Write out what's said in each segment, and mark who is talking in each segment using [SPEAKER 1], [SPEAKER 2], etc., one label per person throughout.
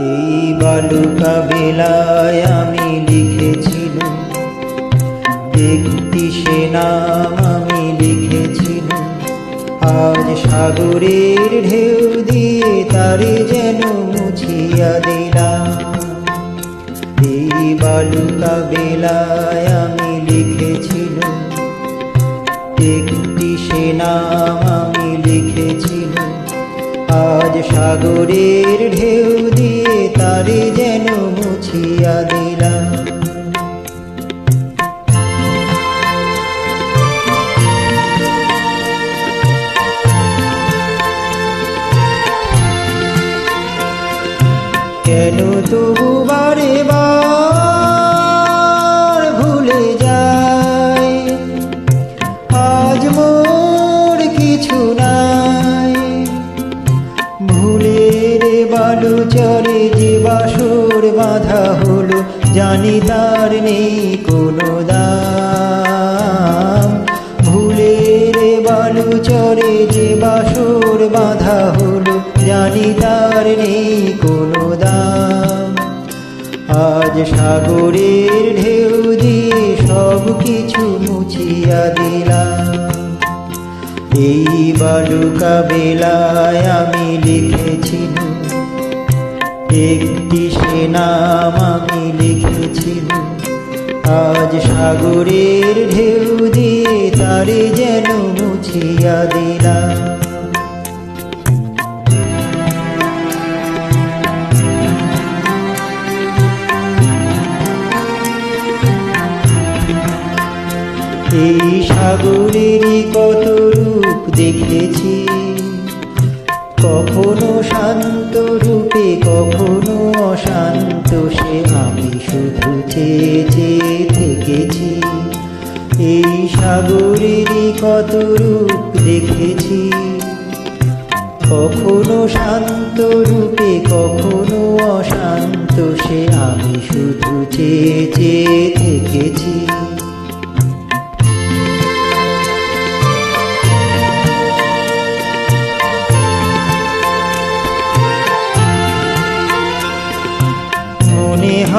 [SPEAKER 1] এই বালুকা বেলায় আমি লিখেছিলাম। একটি সে নাম আমি লিখেছিলাম। আজ সাগরের ঢেউ দিয়ে তারে যেন মুছিয়া দিলাম। এই বালুকা বেলায় আমি লিখেছিলাম। একটি সে নাম আমি লিখেছিলাম। আজ সাগরের ঢেউ কেন তবু বারে বার ভুলে যায় আজ মোর কিছু নাই। ভুলের বালু চরে যে বাসর বাঁধা হলো, জানি তার নেই কোনো দাম। আজ সাগরের ঢেউ দিয়ে সব কিছু মুছিয়া দিলাম। এই বালুকা বেলায় আমি লিখেছিলাম একটি সে নাম আমি লিখেছিলাম আজ সাগরের ঢেউ দিয়ে তারে যেন মুছিয়া দিলাম। এই সাগরেরই কত রূপ দেখেছি। কখনো শান্ত রূপে, কখনো অশান্ত, সে আমি শুধু চেয়ে চেয়ে থেকেছি। এই সাগরেরই কত রূপ দেখেছি। কখনো শান্ত রূপে, কখনো অশান্ত, সে আমি শুধু চেয়ে চেয়ে থেকেছি।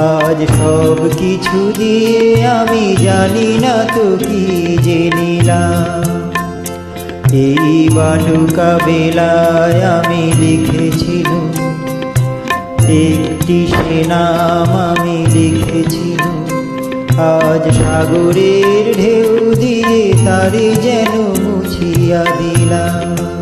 [SPEAKER 1] আজ সব কিছু দিয়ে আমি জানি না তো কি যে নিলাম। এই বালুকা বেলায় আমি লিখেছিলাম। একটি সে নাম আমি লিখেছিলাম। আজ সাগরের ঢেউ দিয়ে তারে যেন মুছিয়া দিলাম।